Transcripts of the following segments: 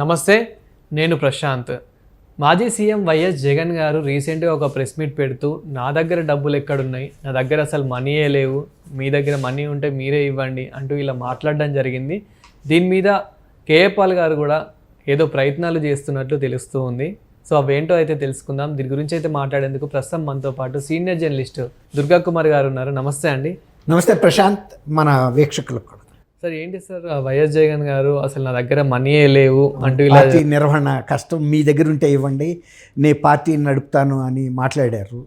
నమస్తే నేను ప్రశాంత్. మాజీ సీఎం వైఎస్ జగన్ గారు రీసెంట్గా ఒక ప్రెస్ మీట్ పెడుతూ నా దగ్గర డబ్బులు ఎక్కడున్నాయి? నా దగ్గర అసలు మనీయే లేవు. మీ దగ్గర మనీ ఉంటే మీరే ఇవ్వండి అంటూ ఇలా మాట్లాడడం జరిగింది. దీని మీద కేఏపాల్ గారు కూడా ఏదో ప్రయత్నాలు చేస్తున్నట్లు తెలుస్తూ ఉంది. సో అవేంటో అయితే తెలుసుకుందాం. దీని గురించి అయితే మాట్లాడేందుకు ప్రస్తుతం మనతో పాటు సీనియర్ జర్నలిస్ట్ దుర్గా కుమార్ గారు ఉన్నారు. నమస్తే అండి. నమస్తే ప్రశాంత్ మన వీక్షకులకు కూడా. సార్ ఏంటి సార్ ఆ వైఎస్ జగన్ గారు? అసలు నా దగ్గర మనీయే లేవు అంటూ పార్టీ నిర్వహణ కష్టం మీ దగ్గర ఉంటే ఇవ్వండి నే పార్టీని నడుపుతాను అని మాట్లాడారు.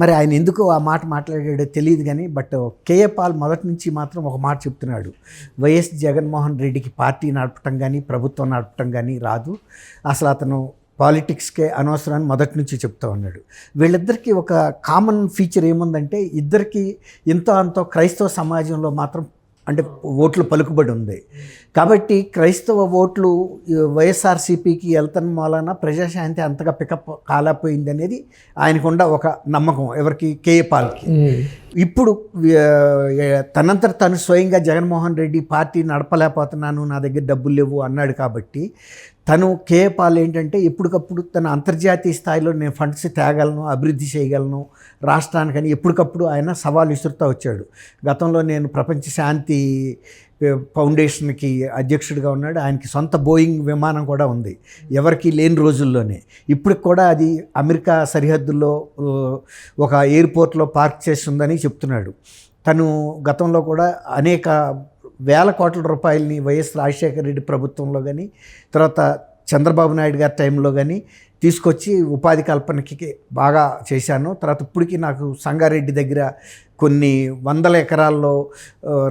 మరి ఆయన ఎందుకు ఆ మాట మాట్లాడాడో తెలియదు కానీ బట్ కేఏ పాల్ మొదటి నుంచి మాత్రం ఒక మాట చెప్తున్నాడు. వైఎస్ జగన్మోహన్ రెడ్డికి పార్టీ నడపటం కానీ ప్రభుత్వం నడపటం కానీ రాదు. అసలు అతను పాలిటిక్స్కే అనవసరాన్ని మొదటి నుంచి చెప్తా ఉన్నాడు. వీళ్ళిద్దరికీ ఒక కామన్ ఫీచర్ ఏముందంటే ఇద్దరికి ఎంతో అంతో క్రైస్తవ సమాజంలో మాత్రం అంటే ఓట్లు పలుకుబడి ఉంది కాబట్టి క్రైస్తవ ఓట్లు వైఎస్ఆర్సీపీకి వెళ్తాను మూలాన ప్రజాశాంతి అంతగా పికప్ కాలేకపోయింది అనేది ఆయనకుండ ఒక నమ్మకం ఎవరికి కేఏ పాల్కి మ్మ్. ఇప్పుడు ఆ, తనంతట తను స్వయంగా జగన్మోహన్ రెడ్డి పార్టీ నడపలేకపోతున్నాను నా దగ్గర డబ్బులు లేవు అన్నాడు కాబట్టి తను కేఏపాలు ఏంటంటే ఎప్పటికప్పుడు తన అంతర్జాతీయ స్థాయిలో నేను ఫండ్స్ తేగలను అభివృద్ధి చేయగలను రాష్ట్రానికని ఎప్పటికప్పుడు ఆయన సవాల్ విసురుతూ వచ్చాడు. గతంలో నేను ప్రపంచ శాంతి ఫౌండేషన్కి అధ్యక్షుడిగా ఉన్నాడు. ఆయనకి సొంత బోయింగ్ విమానం కూడా ఉంది. ఎవరికి లేని రోజుల్లోనే. ఇప్పటికి కూడా అది అమెరికా సరిహద్దుల్లో ఒక ఎయిర్పోర్ట్లో పార్క్ చేసి ఉందని చెప్తున్నాడు. తను గతంలో కూడా అనేక వేల కోట్ల రూపాయలని వైఎస్ రాజశేఖర రెడ్డి ప్రభుత్వంలో కానీ తర్వాత చంద్రబాబు నాయుడు గారి టైంలో కానీ తీసుకొచ్చి ఉపాధి కల్పనకి బాగా చేశాను. తర్వాత ఇప్పటికీ నాకు సంగారెడ్డి దగ్గర కొన్ని వందల ఎకరాల్లో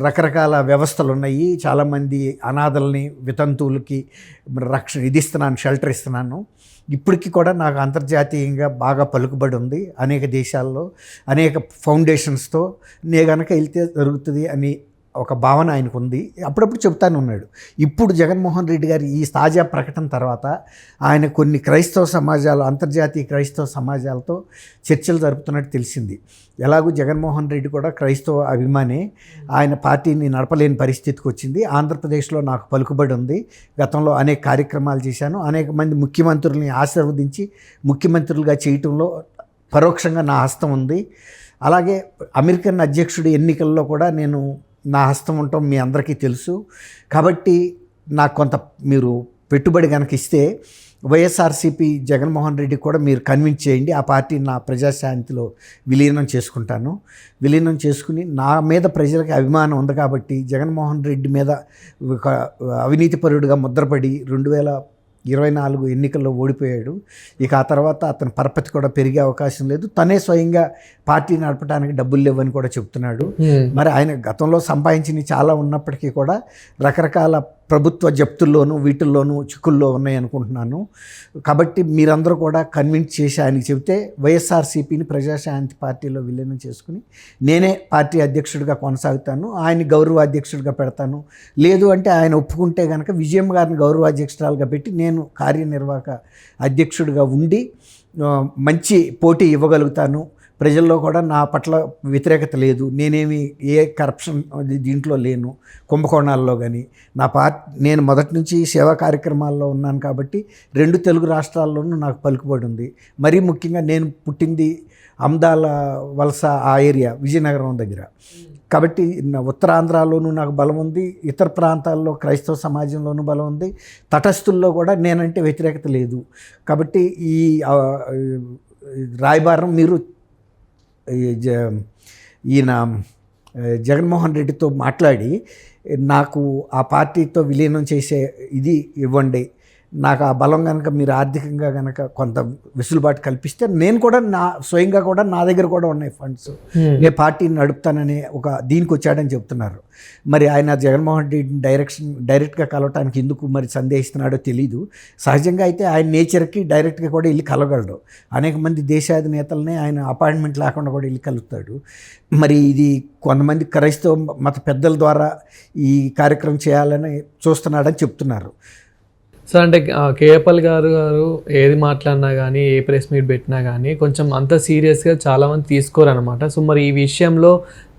రకరకాల వ్యవస్థలు ఉన్నాయి. చాలామంది అనాథల్ని వితంతువులకి రక్షణ ఇది ఇస్తున్నాను షెల్టర్ ఇస్తున్నాను. ఇప్పటికీ కూడా నాకు అంతర్జాతీయంగా బాగా పలుకుబడి ఉంది. అనేక దేశాల్లో అనేక ఫౌండేషన్స్తో నే గనక వెళ్తే జరుగుతుంది అని ఒక భావన ఆయనకు ఉంది అప్పుడప్పుడు చెప్తానే ఉన్నాడు. ఇప్పుడు జగన్మోహన్ రెడ్డి గారి ఈ తాజా ప్రకటన తర్వాత ఆయన కొన్ని క్రైస్తవ సమాజాలు అంతర్జాతీయ క్రైస్తవ సమాజాలతో చర్చలు జరుపుతున్నట్టు తెలిసింది. ఎలాగూ జగన్మోహన్ రెడ్డి కూడా క్రైస్తవ అభిమానే. ఆయన పార్టీని నడపలేని పరిస్థితికి వచ్చింది. ఆంధ్రప్రదేశ్లో నాకు పలుకుబడి ఉంది. గతంలో అనేక కార్యక్రమాలు చేశాను. అనేక మంది ముఖ్యమంత్రుల్ని ఆశీర్వదించి ముఖ్యమంత్రులుగా చేయటంలో పరోక్షంగా నా హస్తం ఉంది. అలాగే అమెరికన్ అధ్యక్షుడి ఎన్నికల్లో కూడా నేను నా హస్తం ఉండటం మీ అందరికీ తెలుసు. కాబట్టి నాకు కొంత మీరు పెట్టుబడి కనుక ఇస్తే వైఎస్ఆర్సీపీ జగన్మోహన్ రెడ్డి కూడా మీరు కన్విన్స్ చేయండి. ఆ పార్టీ నా ప్రజాశాంతిలో విలీనం చేసుకుంటాను. విలీనం చేసుకుని నా మీద ప్రజలకు అభిమానం ఉంది కాబట్టి జగన్మోహన్ రెడ్డి మీద ఒక అవినీతిపరుడుగా ముద్రపడి రెండు వేల ఇరవై నాలుగు ఎన్నికల్లో ఓడిపోయాడు. ఇక ఆ తర్వాత అతని పరపతి కూడా పెరిగే అవకాశం లేదు. తనే స్వయంగా పార్టీ నడపడానికి డబ్బులు లేవని కూడా చెప్తున్నాడు. మరి ఆయన గతంలో సంపాదించినవి చాలా ఉన్నప్పటికీ కూడా రకరకాల ప్రభుత్వ జప్తుల్లోనూ వీటిల్లోనూ చిక్కుల్లో ఉన్నాయనుకుంటున్నాను కాబట్టి మీరందరూ కూడా కన్విన్స్ చేసి ఆయనకి చెబితే వైఎస్ఆర్సీపీని ప్రజాశాంతి పార్టీలో విలీనం చేసుకుని నేనే పార్టీ అధ్యక్షుడిగా కొనసాగుతాను ఆయన గౌరవ అధ్యక్షుడిగా పెడతాను. లేదు అంటే ఆయన ఒప్పుకుంటే కనుక విజయం గారిని గౌరవ అధ్యక్షురాలుగా పెట్టి నేను కార్యనిర్వాహక అధ్యక్షుడిగా ఉండి మంచి పోటీ ఇవ్వగలుగుతాను. ప్రజల్లో కూడా నా పట్ల వ్యతిరేకత లేదు. నేనేమి ఏ కరప్షన్ దీంట్లో లేను. కుంభకోణాల్లో కానీ నా పార్ట్ నేను మొదటి నుంచి సేవా కార్యక్రమాల్లో ఉన్నాను కాబట్టి రెండు తెలుగు రాష్ట్రాల్లోనూ నాకు పలుకుబడి ఉంది. మరీ ముఖ్యంగా నేను పుట్టింది అమ్దాల వలస ఆ ఏరియా విజయనగరం దగ్గర. కాబట్టి నా ఉత్తరాంధ్రలోనూ నాకు బలం ఉంది. ఇతర ప్రాంతాల్లో క్రైస్తవ సమాజంలోనూ బలం ఉంది. తటస్థుల్లో కూడా నేనంటే వ్యతిరేకత లేదు. కాబట్టి ఈ రాయబారం మీరు ఈయన జగన్మోహన్ రెడ్డితో మాట్లాడి నాకు ఆ పార్టీతో విలీనం చేసే ఇది ఇవ్వండి. నాకు ఆ బలం కనుక మీరు ఆర్థికంగా కనుక కొంత వెసులుబాటు కల్పిస్తే నేను కూడా నా స్వయంగా కూడా నా దగ్గర కూడా ఉన్నాయి ఫండ్స్. మ్మ్. నేను పార్టీని నడుపుతానని ఒక దీనికి వచ్చాడని చెప్తున్నారు. మరి ఆయన జగన్మోహన్ రెడ్డిని డైరెక్షన్ డైరెక్ట్గా కలవటానికి ఎందుకు మరి సందేహిస్తున్నాడో తెలీదు. సహజంగా అయితే ఆయన నేచర్కి డైరెక్ట్గా కూడా వెళ్ళి కలవగలడు. అనేక మంది దేశాధినేతలనే ఆయన అపాయింట్మెంట్ లేకుండా కూడా వెళ్ళి కలుగుతాడు మరి ఇది కొంతమంది క్రైస్తవ మత పెద్దల ద్వారా ఈ కార్యక్రమం చేయాలని చూస్తున్నాడని చెప్తున్నారు. సో అంటే కేఎపల్ గారు గారు ఏది మాట్లాడినా కానీ ఏ ప్రెస్ మీట్ పెట్టినా కానీ కొంచెం అంత సీరియస్గా చాలామంది తీసుకోరు అనమాట సో మరి ఈ విషయంలో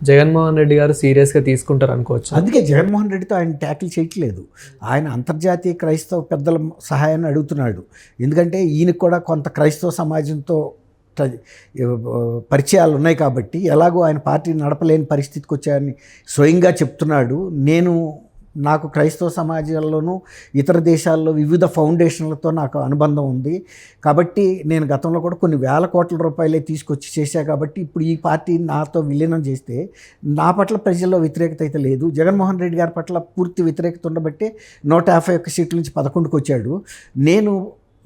జగన్మోహన్ రెడ్డి గారు సీరియస్గా తీసుకుంటారు అనుకోవచ్చు అందుకే జగన్మోహన్ రెడ్డితో ఆయన ట్యాకిల్ చేయట్లేదు. ఆయన అంతర్జాతీయ క్రైస్తవ పెద్దల సహాయాన్ని అడుగుతున్నాడు. ఎందుకంటే ఈయనకు కూడా కొంత క్రైస్తవ సమాజంతో పరిచయాలు ఉన్నాయి కాబట్టి ఎలాగో ఆయన పార్టీని నడపలేని పరిస్థితికి వచ్చాయని స్వయంగా చెప్తున్నాడు. నేను నాకు క్రైస్తవ సమాజాల్లోనూ ఇతర దేశాల్లో వివిధ ఫౌండేషన్లతో నాకు అనుబంధం ఉంది. కాబట్టి నేను గతంలో కూడా కొన్ని వేల కోట్ల రూపాయలే తీసుకొచ్చి చేశా కాబట్టి ఇప్పుడు ఈ పార్టీ నాతో విలీనం చేస్తే నా పట్ల ప్రజల్లో వ్యతిరేకత అయితే లేదు. జగన్మోహన్ రెడ్డి గారి పట్ల పూర్తి వ్యతిరేకత ఉండబట్టే నూట యాభై ఒక్క సీట్ల నుంచి పదకొండుకి వచ్చాడు. నేను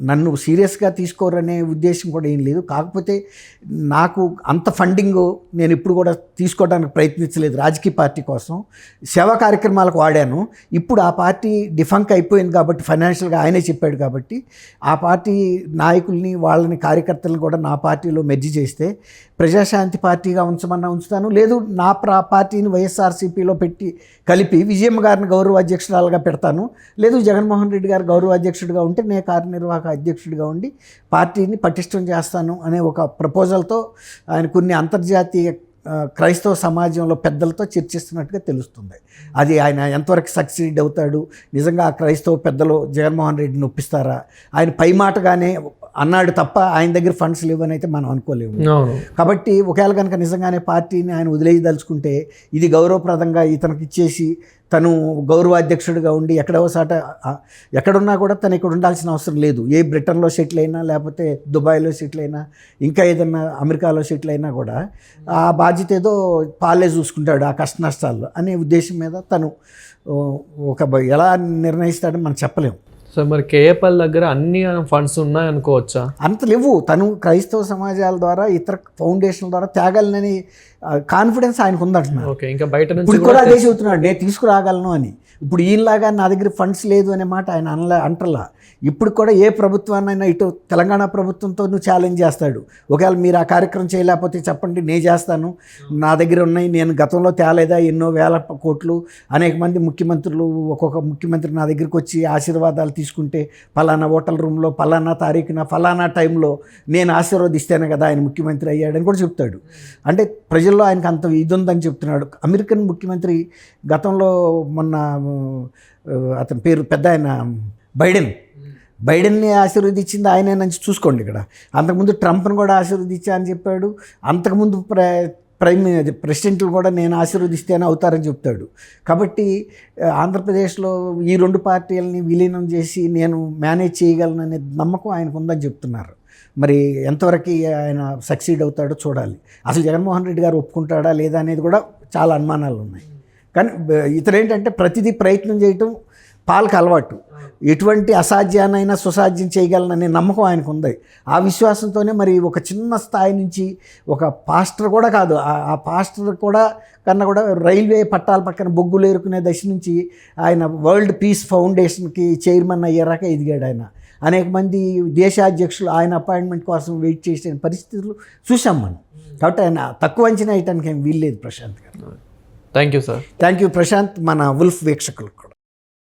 నన్ను సీరియస్గా తీసుకోరనే ఉద్దేశం కూడా ఏం లేదు. కాకపోతే నాకు అంత ఫండింగ్ నేను ఇప్పుడు కూడా తీసుకోవడానికి ప్రయత్నించలేదు రాజకీయ పార్టీ కోసం. సేవా కార్యక్రమాలకు వాడాను. ఇప్పుడు ఆ పార్టీ డిఫంక్ అయిపోయింది కాబట్టి ఫైనాన్షియల్గా ఆయనే చెప్పాడు కాబట్టి ఆ పార్టీ నాయకుల్ని వాళ్ళని కార్యకర్తలను కూడా నా పార్టీలో మెర్జి చేస్తే ప్రజాశాంతి పార్టీగా ఉంచమన్నా ఉంచుతాను. లేదు నా ప్రా పార్టీని వైఎస్ఆర్సీపీలో పెట్టి కలిపి విజయమ్మ గారిని గౌరవ అధ్యక్షురాలుగా పెడతాను. లేదు జగన్మోహన్ రెడ్డి గారు గౌరవ అధ్యక్షుడిగా ఉంటే నేను కార్యనిర్వాహక అధ్యక్షుడిగా ఉండి పార్టీని పటిష్టం చేస్తాను అనే ఒక ప్రపోజల్తో ఆయన కొన్ని అంతర్జాతీయ క్రైస్తవ సమాజంలో పెద్దలతో చర్చిస్తున్నట్టుగా తెలుస్తుంది. అది ఆయన ఎంతవరకు సక్సీడ్ అవుతాడు? నిజంగా ఆ క్రైస్తవ పెద్దలు జగన్మోహన్ రెడ్డిని ఒప్పిస్తారా? ఆయన పై మాటగానే అన్నాడు తప్ప ఆయన దగ్గర ఫండ్స్ లేవని అయితే మనం అనుకోలేము. కాబట్టి ఒకవేళ కనుక నిజంగానే పార్టీని ఆయన వదిలేయదలుచుకుంటే ఇది గౌరవప్రదంగా ఇతనికి ఇచ్చేసి తను గౌరవ అధ్యక్షుడిగా ఉండి ఎక్కడో సాట ఎక్కడున్నా కూడా తను ఇక్కడ ఉండాల్సిన అవసరం లేదు. ఏ బ్రిటన్లో సెటిల్ అయినా లేకపోతే దుబాయ్లో సెటిల్ అయినా ఇంకా ఏదన్నా అమెరికాలో సెటిల్ అయినా కూడా ఆ బాధ్యత ఏదో పాలే చూసుకుంటాడు ఆ కష్ట నష్టాల్లో అనే ఉద్దేశం మీద తను ఒక ఎలా నిర్ణయిస్తాడని మనం చెప్పలేము. సో మరి కేఏపల్ దగ్గర అన్ని ఫండ్స్ ఉన్నాయి అనుకోవచ్చా అంత లేవు. తను క్రైస్తవ సమాజాల ద్వారా ఇతర ఫౌండేషన్ ద్వారా త్యాగాలని కాన్ఫిడెన్స్ ఆయనకు ఉందంటున్నారు ఓకే ఇంకా బయట ఇప్పుడు కూడా అదే చెబుతున్నాడు నేను తీసుకురాగలను అని. ఇప్పుడు ఈయనలాగా నా దగ్గర ఫండ్స్ లేదు అనే మాట ఆయన అనలే అంటలా. ఇప్పుడు కూడా ఏ ప్రభుత్వాన్నైనా ఇటు తెలంగాణ ప్రభుత్వంతో నువ్వు ఛాలెంజ్ చేస్తాడు. ఒకవేళ మీరు ఆ కార్యక్రమం చేయలేకపోతే చెప్పండి నేను చేస్తాను. నా దగ్గర ఉన్నాయి నేను గతంలో తేలేదా? ఎన్నో వేల కోట్లు. అనేక మంది ముఖ్యమంత్రులు ఒక్కొక్క ముఖ్యమంత్రి నా దగ్గరికి వచ్చి ఆశీర్వాదాలు తీసుకుంటే ఫలానా హోటల్ రూమ్లో ఫలానా తారీఖున ఫలానా టైంలో నేను ఆశీర్వదిస్తేనే కదా ఆయన ముఖ్యమంత్రి అయ్యాడని కూడా చెప్తాడు. అంటే ప్రజల్లో ఆయనకు అంత ఇది ఉందని చెప్తున్నాడు. అమెరికన్ ముఖ్యమంత్రి గతంలో మొన్న అతని పేరు పెద్ద ఆయన బైడెన్. బైడెన్ని ఆశీర్వదించింది ఆయనే నుంచి చూసుకోండి ఇక్కడ. అంతకుముందు ట్రంప్ను కూడా ఆశీర్వదించా అని చెప్పాడు. అంతకుముందు ప్ర ప్రైమ్ అది ప్రెసిడెంట్లు కూడా నేను ఆశీర్వదిస్తేనే అవుతారని చెప్తాడు. కాబట్టి ఆంధ్రప్రదేశ్లో ఈ రెండు పార్టీలని విలీనం చేసి నేను మేనేజ్ చేయగలననే నమ్మకం ఆయనకు ఉందని చెప్తున్నారు. మరి ఎంతవరకు ఆయన సక్సీడ్ అవుతాడో చూడాలి. అసలు జగన్మోహన్ రెడ్డి గారు ఒప్పుకుంటాడా లేదా అనేది కూడా చాలా అనుమానాలు ఉన్నాయి కానీ ఇతరేంటంటే ప్రతిదీ ప్రయత్నం చేయటం పాలకు అలవాటు. ఎటువంటి అసాధ్యానైనా సుసాధ్యం చేయగలననే నమ్మకం ఆయనకు ఉంది ఆ విశ్వాసంతోనే మరి ఒక చిన్న స్థాయి నుంచి ఒక పాస్టర్ కూడా కాదు ఆ- ఆ పాస్టర్ కూడా కన్నా కూడా రైల్వే పట్టాల పక్కన బొగ్గులు ఏరుకునే దశ నుంచి ఆయన వరల్డ్ పీస్ ఫౌండేషన్కి చైర్మన్ అయ్యారాక ఎదిగాడు ఆయన. అనేక మంది దేశాధ్యక్షులు ఆయన అపాయింట్మెంట్ కోసం వెయిట్ చేసే పరిస్థితులు చూసాం మనం. కాబట్టి ఆయన తక్కువ అంచనా వేయటానికి ఏం వీల్లేదు ప్రశాంత్ గారు. Thank you sir. Thank you Prashant మన ఉల్ఫ్ వీక్షకులకు.